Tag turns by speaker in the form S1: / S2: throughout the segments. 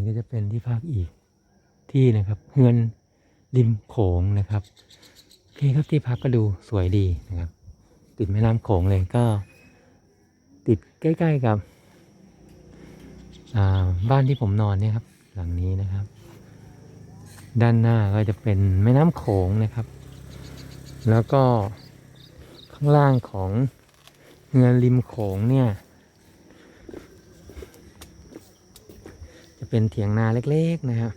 S1: นี้ก็จะเป็นที่พักอีกที่นะครับเฮือนริมโขงนะครับโอเคครับที่พักก็ดูสวยดีนะครับ ติดแม่น้ำโขงเลยก็ ติดใกล้ๆกับบ้านที่ผมนอนเนี่ยครับ หลังนี้นะครับ ด้านหน้าก็จะเป็นแม่น้ำโขงนะครับ แล้วก็ข้างล่างของเฮือนริมโขงเนี่ย จะ เป็นเถียงนาเล็กๆนะครับ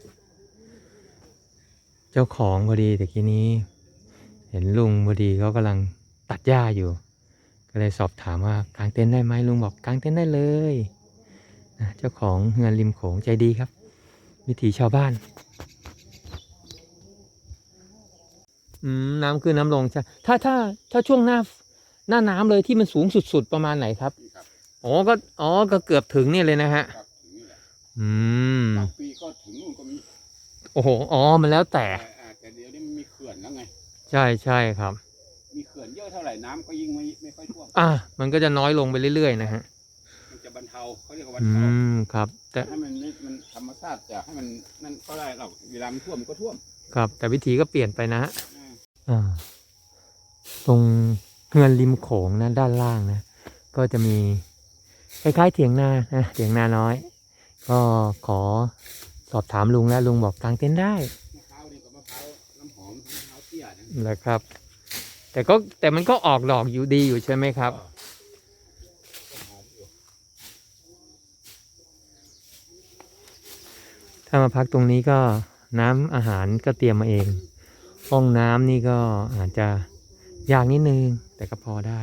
S1: เจ้าของพอดีแต่กี้นี้ เห็นลุงพอดีเขากำลังตัดหญ้าอยู่ ก็เลยสอบถามว่ากางเต็นท์ได้ไหมลุงบอกกางเต็นท์ได้เลยนะเจ้าของเฮือนริมโขงใจดีครับ วิถีชาวบ้านอืมน้ำขึ้นน้ำลงใช่ถ้าถ้าถ้าช่วงหน้าหน้าน้ำเลยที่มันสูงสุด ๆ ประมาณไหนครับ อ๋อ ก็ อ๋อ ก็เกือบถึงเนี่ยเลยนะฮะ
S2: ครับถึงนี่แหละ
S1: อืม
S2: บางปีก็ถึงนู่นก็มี
S1: โอ้โหอ๋อมันแล้วแต่
S2: แต่อ่าแต่เดี๋ยวนี้มันมีเขื่อนแล้วไง
S1: ใช่ใช่ครับ
S2: มีเขื่อนเยอะเท่าไหร่น้ำก็ยิ่งไม่ไม่ค่อยท่วม
S1: อะมันก็จะน้อยลงไปเรื่อยๆนะฮะ
S2: มันจะบรรเทาเขาเรียกว่าบรร
S1: อื
S2: เทาม
S1: ครับ แต่
S2: ให้มันไม่มันธรรมชาติจะให้มันนั่นก็ได้หรอกเวลามันท่วมมันก็ท่วม
S1: ครับ แต่วิธีก็เปลี่ยนไปนะฮะ
S2: อ่า
S1: อ่าตรงเฮือนริมโขงนะด้านล่างนะ ก็จะมีคล้ายๆเถียงนานะเถียงนาน้อย ก็ขอสอบถามลุงแล้วลุงบอกกางเต็นท์ได้
S2: มะพร้าวนี่ก็มะพร้าวน้ำหอมมะพร้าวเตี้ยนะ
S1: นะครับ แต่ก็แต่มันก็ออกดอกอยู่ดีอยู่ใช่ไหมครับ
S2: ก็หอมอยู่
S1: ถ้ามาพักตรงนี้ก็น้ำอาหารก็เตรียมมาเอง ห้องน้ำนี่ก็อาจจะยากนิดนึง แต่ก็พอได้